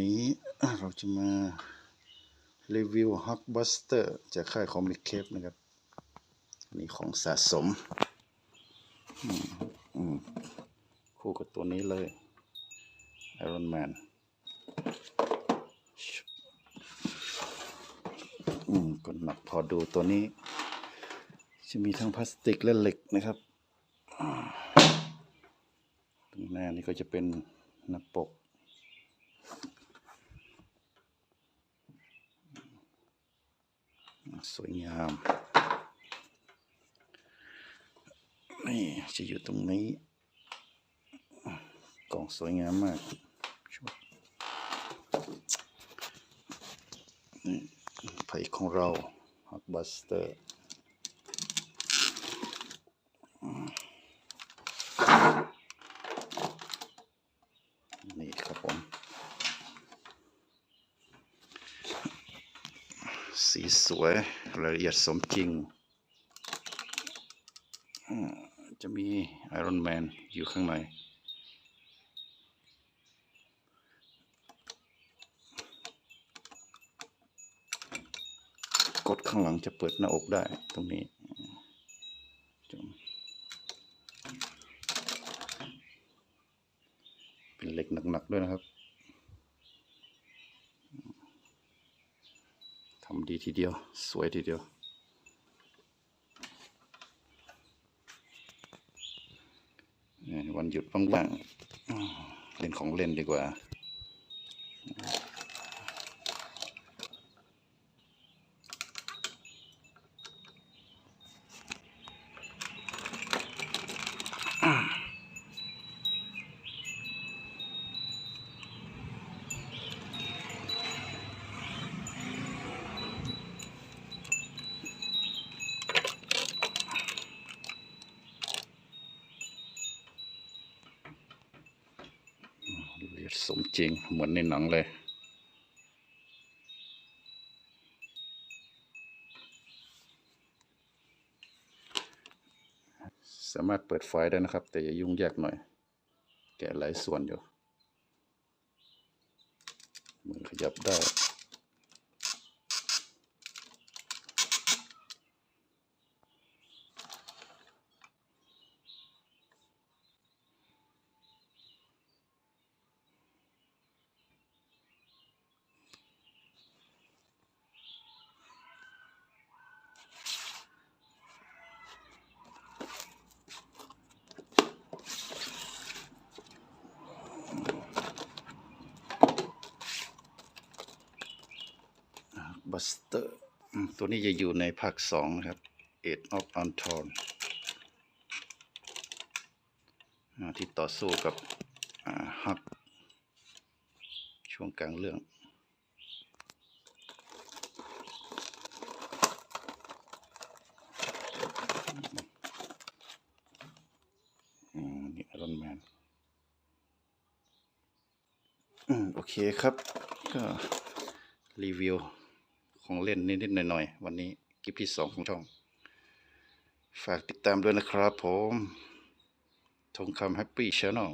นี้เราจะมารีวิวฮักบัสเตอร์จากค่ายคอมมิเคปนะครับนี่ของสะสมคู่กับตัวนี้เลย Iron Man อืมก็หนักพอดูตัวนี้ จะมีทั้งพลาสติกและเหล็กนะครับตรงหน้านี่ก็จะเป็นหน้าปก สวยงาม นี่จะอยู่ตรงนี้ กล่องสวยงามมากชนี่ไผ่ของเราฮักบัสเตอร์ นี่ครับผม สีสวยรายละเอียดสมจริง จะมีไอรอนแมนอยู่ข้างในกดข้างหลังจะเปิดหน้าอกได้ตรงนี้เป็นเหล็กหนักๆด้วยนะครับ ทำดีทีเดียว สวยทีเดียว วันหยุดบ้างๆเล่นของเล่นดีกว่า สมจริงเหมือนในหนังเลย สามารถเปิดไฟได้นะครับ แต่อย่ายุ่งยากหน่อย แกะหลายส่วนอยู่ มือขยับได้ บัสเตอร์ตัวนี้จะอยู่ในภาคสองนะครับ Age of Untold อ่าที่ต่อสู้กับฮักช่วงกลางเรื่องอืมนี่ไอรอนแมนอืมโอเคครับ ก็รีวิว ของเล่นนิดๆหน่อยๆวันนี้คลิปที่สองของช่อง ฝากติดตามด้วยนะครับผมทงคำแฮปปี้ชาแนล